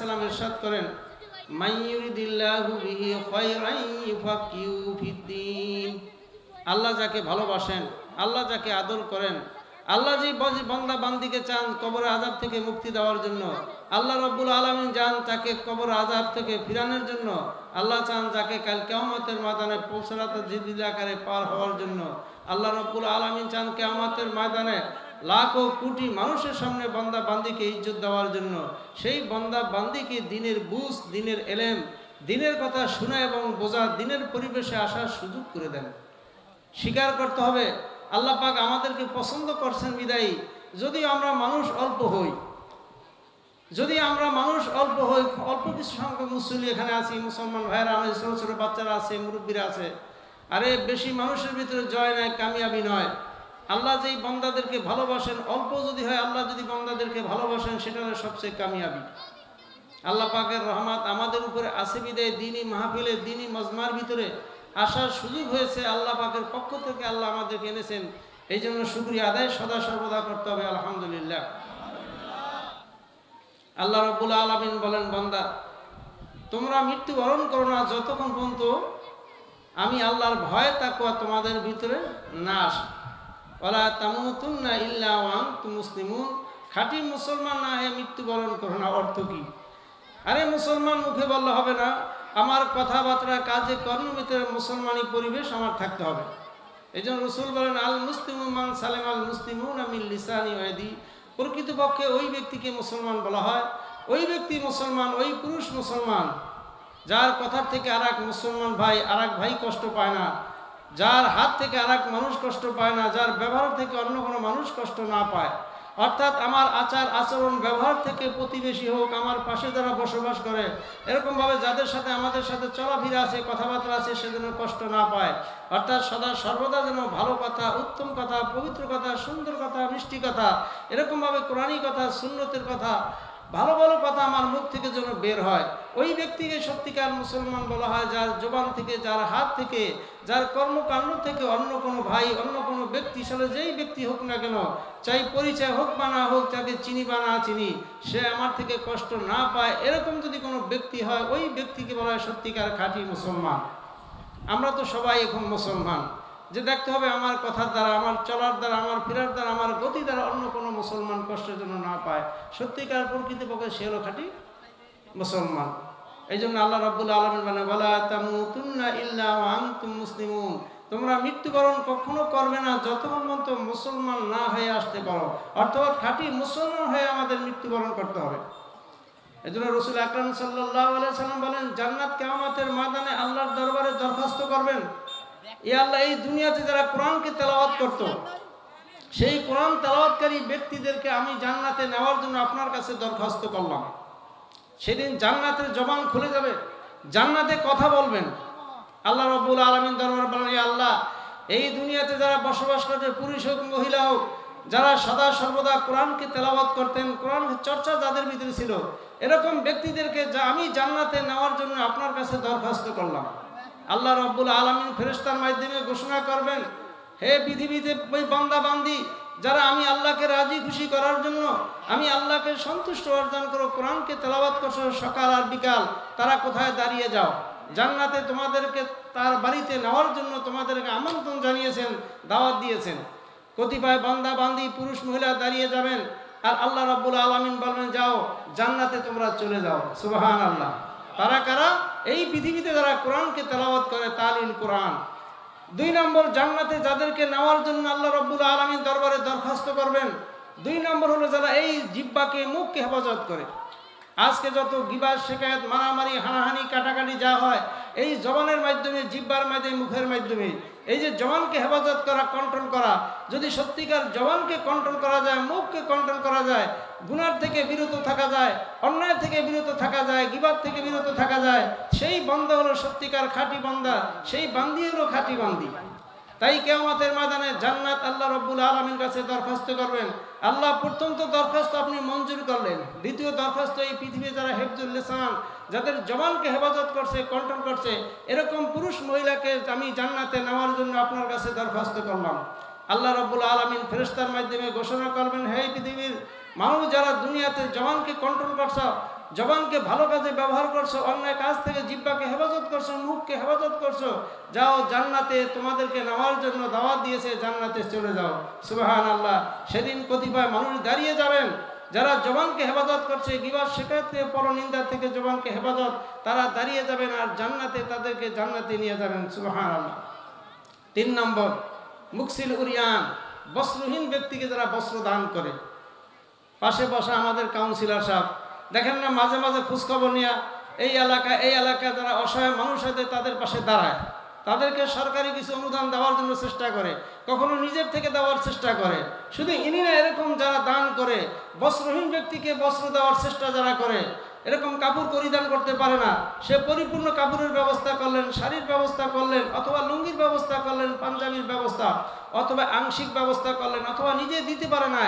সাল্লাম ইরশাদ করেন আল্লাহ যাকে ভালোবাসেন, আল্লাহ যাকে আদর করেন, আল্লাহ যে বান্দা বান্দিকে চান কবর আজাব থেকে মুক্তি দেওয়ার জন্য, আল্লাহ রব্বুল আলমিন চান তাকে কবর আজাব থেকে ফিরানোর জন্য, আল্লাহ চান যাকে কাল কেয়ামতের ময়দানে পৌঁছাতে জিদিল আকারে পার হওয়ার জন্য, আল্লাহ রব্বুল আলমিন চান কেয়ামতের ময়দানে লাখো কোটি মানুষের সামনে বন্দা বান্দিকে ইজ্জত দেওয়ার জন্য, সেই বন্দা বান্দিকে দিনের বুঝ, দিনের এলেম, দিনের কথা শোনা এবং বোঝা, দিনের পরিবেশে আসার সুযোগ করে দেন। স্বীকার করতে হবে, আল্লাহ পাক আমাদেরকে পছন্দ করছেন বিদায়ী। যদি আমরা মানুষ অল্প হই, যদি আমরা মানুষ অল্প হই, অল্প কিছু সংখ্যক মুসলি এখানে আছি, মুসলমান ভাইরা আমাদের ছোটো ছোটো বাচ্চারা আছে, মুরব্বীরা আছে, আরে বেশি মানুষের ভিতরে জয় নয় কামিয়াবি নয়। আল্লাহ যেই বন্দাদেরকে ভালোবাসেন, অল্প যদি হয় আল্লাহ যদি বন্দাদেরকে ভালোবাসেন, সেটা সবচেয়ে কামিয়াবি। আল্লাহ পাকের রহমত আমাদের উপরে আসে বিদায়, দিনই মাহফিলে, দিনই মজমার ভিতরে আসার সুযোগ হয়েছে। আল্লাহ পাকের পক্ষ থেকে আল্লাহ আমাদেরকে এনেছেন। এই জন্য শুক্রিয়া আদায় সদা সর্বদা করতে হবে, আলহামদুলিল্লাহ। আল্লাহ রব্বুল আলমিন বলেন, বন্দা, তোমরা মৃত্যুবরণ করো না যতক্ষণ পর্যন্ত আমি আল্লাহর ভয় তাকুয়া তোমাদের ভিতরে না আসে। ওলা তামুতুন না ইল্লা ওয়াং তু মুসলিমুন। খাঁটি মুসলমান না হয়ে মৃত্যুবরণ করো না, অর্থ কি? আরে মুসলমান মুখে বললে হবে না, আমার কথাবার্তা, কাজে কর্মের ভিতরে মুসলমানি পরিবেশ আমার থাকতে হবে। এই জন্য রসুল বলেন, আল মুসলিমান সালেম আল মুসলিমুন আমিল লিসানি ওয়াদি প্রকৃতপক্ষে ওই ব্যক্তিকে মুসলমান বলা হয়। ওই ব্যক্তি মুসলমান, ওই পুরুষ মুসলমান। যার কথার থেকে আর এক মুসলমান ভাই আর এক ভাই কষ্ট পায় না। যার হাত থেকে আর মানুষ কষ্ট পায় না, যার ব্যবহার থেকে অন্য কোনো মানুষ কষ্ট না পায়। অর্থাৎ আমার আচার, আচরণ, ব্যবহার থেকে প্রতিবেশী হোক, আমার পাশে যারা বসবাস করে, এরকমভাবে যাদের সাথে আমাদের সাথে চলাফেরা আছে, কথাবার্তা আছে, সে যেন কষ্ট না পায়। অর্থাৎ সদা সর্বদা যেন ভালো কথা, উত্তম কথা, পবিত্র কথা, সুন্দর কথা, মিষ্টি কথা, এরকমভাবে কোরআনী কথা, সুন্নতের কথা ভালো ভালো কথা আমার মুখ থেকে যেন বের হয়। ওই ব্যক্তিকে সত্যিকার মুসলমান বলা হয়, যার জবান থেকে, যার হাত থেকে, যার কর্মকাণ্ড থেকে অন্য কোনো ভাই, অন্য কোনো ব্যক্তি, সালে যেই ব্যক্তি হোক না কেন, চাই পরিচয় হোক বা না হোক, তাকে চিনি বা না চিনি, সে আমার থেকে কষ্ট না পায়। এরকম যদি কোনো ব্যক্তি হয়, ওই ব্যক্তিকে বলা হয় সত্যিকার খাঁটি মুসলমান। আমরা তো সবাই এখন মুসলমান। যে দেখতে হবে আমার কথার দ্বারা, আমার চলার দ্বারা, আমার ফেরার দ্বারা, আমার গতি দ্বারা অন্য কোনো মুসলমান কষ্টের জন্য না পায়। সত্যিকার প্রকৃতিপক্ষে সে হলো খাঁটি মুসলমান। এই জন্য আল্লাহ রব্বুল আলমিন মানে বলা তামুতুন্না ইল্লা মুসলিমুন। তোমরা মৃত্যুবরণ কখনো করবে না যতক্ষণ পর্যন্ত মুসলমান না হয়ে আসতে পারো। অর্থাৎ খাঁটি মুসলমান হয়ে আমাদের মৃত্যুবরণ করতে হবে। এই জন্য রসুল আকরাম সাল্লাহ সাল্লাম বলেন, জান্নাত কেমাতের ময়দানে আল্লাহর দরবারে দরখাস্ত করবেন। এ আল্লাহ, এই দুনিয়াতে যারা কোরআনকে তেলাওয়াত করত, সেই কোরআন তেলাওয়াতকারী ব্যক্তিদেরকে আমি জান্নাতে নেওয়ার জন্য আপনার কাছে দরখাস্ত করলাম। সেদিন জান্নাতের জবান খুলে যাবে, জান্নাতে কথা বলবেন। আল্লাহ রব্বুল আলমিন দরবার বলেন আল্লাহ, এই দুনিয়াতে যারা বসবাস করছে পুরুষ হোক, মহিলা হোক, যারা সদা সর্বদা কোরআনকে তেলাওয়াত করতেন, কোরআন চর্চা যাদের ভিতরে ছিল, এরকম ব্যক্তিদেরকে আমি জান্নাতে নেওয়ার জন্য আপনার কাছে দরখাস্ত করলাম। আল্লাহ রব্বুল আলমিন ফেরেস্তার মাধ্যমে ঘোষণা করবেন, হে পৃথিবীতে বান্দা বান্দি যারা আমি আল্লাহকে রাজি খুশি করার জন্য আমি আল্লাহকে সন্তুষ্ট অর্জন করো, কোরআনকে তেলাবাত করছ সকাল আর বিকাল, তারা কোথায় দাঁড়িয়ে যাও? জান্নাতে তোমাদেরকে তার বাড়িতে নেওয়ার জন্য তোমাদেরকে আমন্ত্রণ জানিয়েছেন, দাওয়াত দিয়েছেন। কতিপয় বান্দা বান্দি পুরুষ মহিলা দাঁড়িয়ে যাবেন আর আল্লাহ রাব্বুল আলামিন বলবেন, যাও, জান্নাতে তোমরা চলে যাও। সুবাহান আল্লাহ তারা কারা? এই পৃথিবীতে যারা কোরআনকে তেলাওয়াত করে, তালিল কোরআন। দুই নম্বর, জান্নাতে যাদেরকে নেওয়ার জন্য আল্লাহ রব্বুল আলমীর দরবারে দরখাস্ত করবেন। দুই নম্বর হলো যারা এই জিব্বাকে মুখকে হেফাজত করে। আজকে যত গিবাস শেখায়ত মারামারি, হানাহানি, কাটাকাটি যা হয়, এই জবানের মাধ্যমে, জিব্বার মাধ্যমে, মুখের মাধ্যমে। এই যে জবানকে হেফাজত করা কন্ট্রোল করা, যদি সত্যিকার জবানকে কন্ট্রোল করা যায়, মুখকে কন্ট্রোল করা যায়, গুনার থেকে বিরত থাকা যায়, অন্যায় থেকে বিরত থাকা যায় গিবার থেকে বিরত থাকা যায়, সেই বন্ধ হলো সত্যিকার খাঁটি বন্ধা সেই বান্দি হলো খাঁটি বান্দি। তাই কেয়ামতের ময়দানে জান্নাত আল্লাহ রব্বুল আলমীর কাছে দরখাস্ত করবেন। আল্লাহ প্রথম তো দরখাস্ত আপনি মঞ্জুর করলেন। দ্বিতীয় দরখাস্ত এই পৃথিবী যারা হেফজুল লিসান, যাদের জবানকে হেফাজত করছে, কন্ট্রোল করছে, এরকম পুরুষ মহিলাকে আমি জান্নাতে নেওয়ার জন্য আপনার কাছে দরখাস্ত করলাম। আল্লাহ রব্বুল আলমিন ফেরেস্তার মাধ্যমে ঘোষণা করবেন, হে পৃথিবীর মানুষ যারা দুনিয়াতে জবানকে কন্ট্রোল করছ জবানকে ভালো কাজে ব্যবহার করছ, অন্যায় কাজ থেকে জিব্বাকে হেফাজত করছ, মুখকে হেফাজত করছ, যাও জান্নাতে তোমাদেরকে নেওয়ার জন্য দাওয়াত দিয়েছে, জান্নাতে চলে যাও। সুবাহান আল্লাহ সেদিন কতিপয় মানুষ দাঁড়িয়ে যাবেন, যারা জবানকে হেফাজত করছে গিবার শেখার থেকে পরনিন্দা থেকে জবানকে হেফাজত, তারা দাঁড়িয়ে যাবেন আর জান্নাতে তাদেরকে জান্নাতে নিয়ে যাবেন। সুবাহান আল্লাহ তিন নম্বর মুকসিল উরিয়ান, বস্ত্রহীন ব্যক্তিকে যারা বস্ত্র দান করে। পাশে বসা আমাদের কাউন্সিলর সাহেব দেখেন না, মাঝে মাঝে খোঁজখবর নিয়ে এই এলাকা, এই এলাকায় যারা অসহায় মানুষ আছে, তাদের পাশে দাঁড়ায়। তাদেরকে সরকারি কিছু অনুদান দেওয়ার জন্য চেষ্টা করে, কখনো নিজের থেকে দেওয়ার চেষ্টা করে। শুধু ইনি না, এরকম যারা দান করে, বস্ত্রহীন ব্যক্তিকে বস্ত্র দেওয়ার চেষ্টা যারা করে, এরকম কাপড় পরিধান করতে পারে না, সে পরিপূর্ণ কাপড়ের ব্যবস্থা করলেন, শাড়ির ব্যবস্থা করলেন, অথবা লুঙ্গির ব্যবস্থা করলেন, পাঞ্জাবির ব্যবস্থা, অথবা আংশিক ব্যবস্থা করলেন, অথবা নিজে দিতে পারে না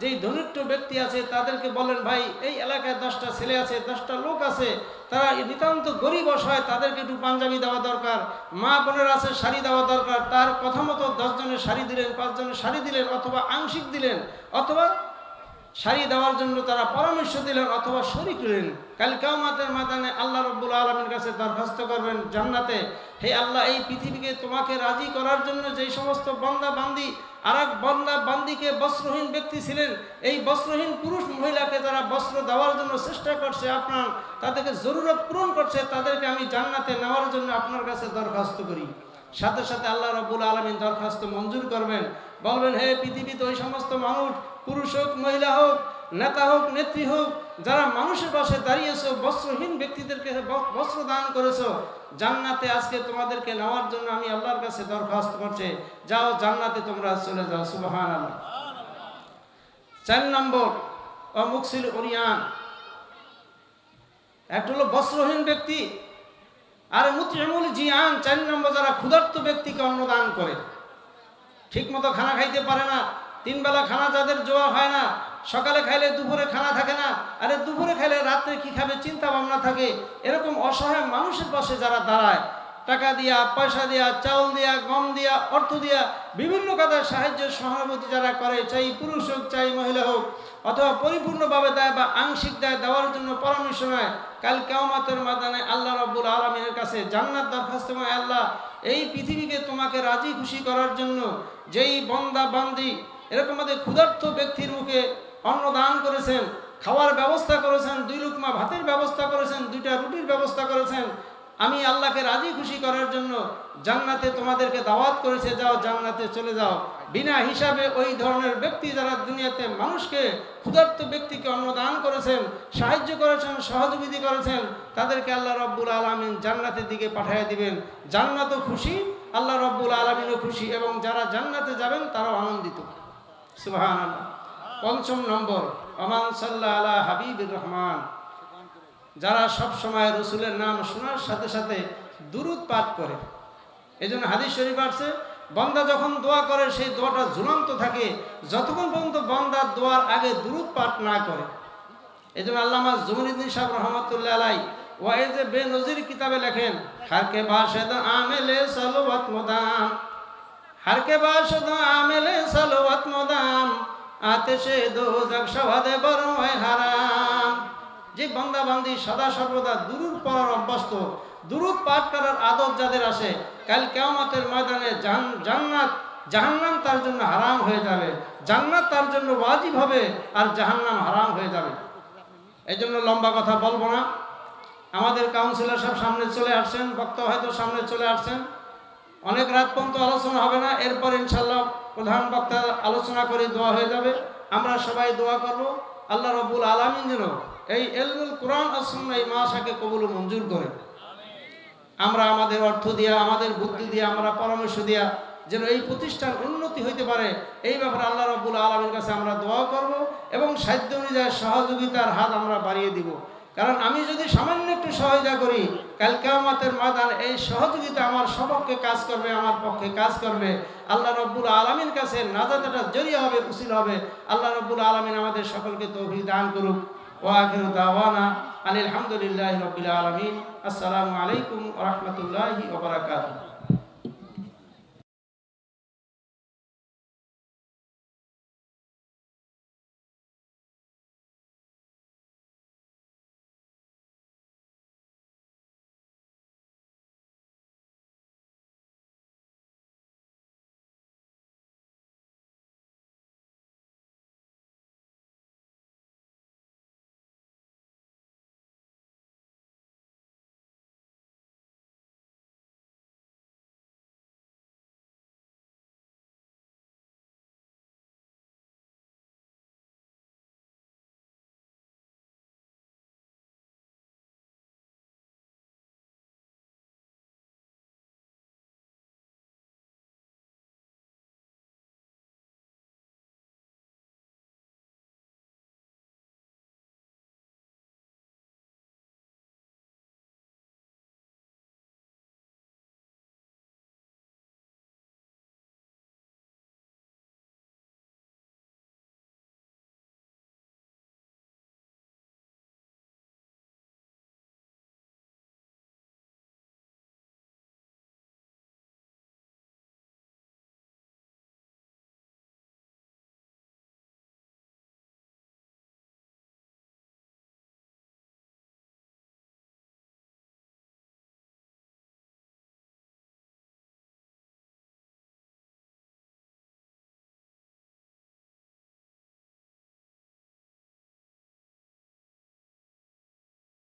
যেই ধনিষ্ঠ ব্যক্তি আছে, তাদেরকে বলেন, ভাই, এই এলাকায় দশটা ছেলে আছে, দশটা লোক আছে। তারা নিতান্ত গরিব অসহায়, তাদেরকে একটু পাঞ্জাবি দেওয়া দরকার, মা বোনের আছে, শাড়ি দেওয়া দরকার। তার কথা মতো দশজনের শাড়ি দিলেন, পাঁচজনের শাড়ি দিলেন, অথবা আংশিক দিলেন, অথবা শাড়ি দেওয়ার জন্য তারা পরামর্শ দিলেন অথবা শরিক নিলেন কাল কামাতের মাদানে আল্লাহ রব্বুল আলমীর কাছে দরখাস্ত করবেন জান্নাতে, হে আল্লাহ, এই পৃথিবীকে তোমাকে রাজি করার জন্য যেই সমস্ত বন্দা বান্দি আর এক বন্দা বান্দিকে বস্ত্রহীন ব্যক্তি ছিলেন, এই বস্ত্রহীন পুরুষ মহিলাকে যারা বস্ত্র দেওয়ার জন্য চেষ্টা করছে আপনার, তাদেরকে জরুরত পূরণ করছে, তাদেরকে আমি জান্নাতে নেওয়ার জন্য আপনার কাছে দরখাস্ত করি। সাথে সাথে আল্লাহ রব্বুল আলমিন দরখাস্ত মঞ্জুর করবেন। বলবেন, হে পৃথিবীতে ওই সমস্ত মানুষ পুরুষ হোক, মহিলা হোক, নেতা হোক, নেত্রী হোক, যারা মানুষের পাশে দাঁড়িয়েছো, বস্ত্রহীন ব্যক্তিদেরকে বস্ত্র দান করেছ, জান্নাতে আজকে তোমাদেরকে নেওয়ার জন্য আমি আল্লাহর কাছে দরখাস্ত করছে। যাও জান্নাতে তোমরা চলে যাও সুবাহান চার নম্বর, অমুকসিল ওরিয়ান একটা হলো বস্ত্রহীন ব্যক্তি, আর মুতরিমুল জিয়ান, চার নম্বর যারা ক্ষুধার্ত ব্যক্তিকে অন্নদান করে ঠিক মতো খানা খাইতে পারে না তিন বেলা খানা যাদের জোয়া হয় না, সকালে খাইলে দুপুরে খানা থাকে না, আরে দুপুরে খাইলে রাত্রে কি খাবে চিন্তা ভাবনা থাকে। এরকম অসহায় মানুষের পাশে যারা দাঁড়ায়, টাকা দিয়া, পয়সা দিয়া, চাউল দিয়া, গম দিয়া, অর্থ দিয়া, বিভিন্ন কাজের সাহায্য সহানুভূতি যারা করে, চাই পুরুষ হোক, চাই মহিলা হোক, অথবা পরিপূর্ণভাবে দেয় বা আংশিক দেয়, দেওয়ার জন্য পরামর্শ নেয়, কাল কেওমাতের মাদানে আল্লাহ রব্বুল আলমিনের কাছে জান্নাত দরখাস্ত আল্লাহ, এই পৃথিবীকে তোমাকে রাজি খুশি করার জন্য যেই বন্দা বান্দি এরকম আমাদের ক্ষুধার্থ ব্যক্তির মুখে অন্ন দান করেছেন, খাওয়ার ব্যবস্থা করেছেন, দুই লুকমা ভাতের ব্যবস্থা করেছেন, দুইটা রুটির ব্যবস্থা করেছেন। আমি আল্লাহকে রাজি খুশি করার জন্য জান্নাতে তোমাদেরকে দাওয়াত করেছে, যাও জান্নাতে চলে যাও। বিনা হিসাবে ওই ধরনের ব্যক্তি যারা দুনিয়াতে মানুষকে, ক্ষুধার্ত ব্যক্তিকে অন্নদান করেছেন, সাহায্য করেছেন, সহযোগিতা করেছেন, তাদেরকে আল্লাহ রব্বুল আলমিন জান্নাতের দিকে পাঠিয়ে দিবেন। জান্নাতও খুশি, আল্লাহ রব্বুল আলমিনও খুশি এবং যারা জান্নাতে যাবেন তারাও আনন্দিত। পঞ্চম নম্বর অমান সাল্লাহ আলা হাবিবুর রহমান। যারা সব সময় রসুলের নাম শোনার সাথে সাথে দুরুদ পাঠ করে। এই জন্য হাদিস শরীফ আসছে, বন্দা যখন দোয়া করে, সেই দোয়াটা ঝুলন্ত থাকে, যতক্ষণ পর্যন্ত বন্দার দোয়ার আগে দুরুদ পাঠ না করে। এই জন্য আল্লামা জমরুদ্দিন সাহেব রহমতুল্লাহ আলাই ওয়াইজে বে নজির কিতাবে লেখেন হারকে বাসেদ আমেলে সালোয়াত মোদাম হারকে বাসেদ আমেলে সালোয়াত মোদাম আতেশে দো জগ সভাদে বড় হারাম। যে বান্দা বান্দি সদা সর্বদা দুরুদ পড়ার অভ্যস্ত, দুরুদ পাঠ করার আদত যাদের আসে কাল কেয়ামতের ময়দানে জান্নাত, জাহান্নাম তার জন্য হারাম হয়ে যাবে। জান্নাত তার জন্য ওয়াজিব হবে আর জাহান্নাম হারাম হয়ে যাবে। এই জন্য লম্বা কথা বলব না। আমাদের কাউন্সিলর সব সামনে চলে আসছেন, বক্তা হয়তো সামনে চলে আসছেন। অনেক রাত পর্যন্ত আলোচনা হবে না, এরপর ইনশাল্লাহ প্রধান বক্তা আলোচনা করে দোয়া হয়ে যাবে। আমরা সবাই দোয়া করব, আল্লাহ রবুল আলমিন যেন এই এলমুল কোরআন আসন্ন এই মাসাকে কবুল মঞ্জুর করে। আমরা আমাদের অর্থ দিয়া, আমাদের বুদ্ধি দিয়া, আমরা পরামর্শ দিয়া যেন এই প্রতিষ্ঠান উন্নতি হইতে পারে, এই ব্যাপারে আল্লাহ রব্বুল আলমীর কাছে আমরা দোয়া করব এবং সাহিত্য অনুযায়ী সহযোগিতার হাত আমরা বাড়িয়ে দিব। কারণ আমি যদি সামান্য একটু সহায়তা করি, কাল কেয়ামতের মাদান এই সহযোগিতা আমার সপক্ষে কাজ করবে, আমার পক্ষে কাজ করবে। আল্লাহ রব্বুল আলমীর কাছে নাজাদাটা জড়িয়ে হবে উচিত হবে। আল্লাহ রব্বুল আলমিন আমাদের সকলকে তৌফিক দান করুক। ওয়াখির দাওয়ানা আলহামদুলিল্লাহ রবিল আলমিন। আসসালামু আলাইকুম রহমতুল্লাহি ওবরাকাতুহ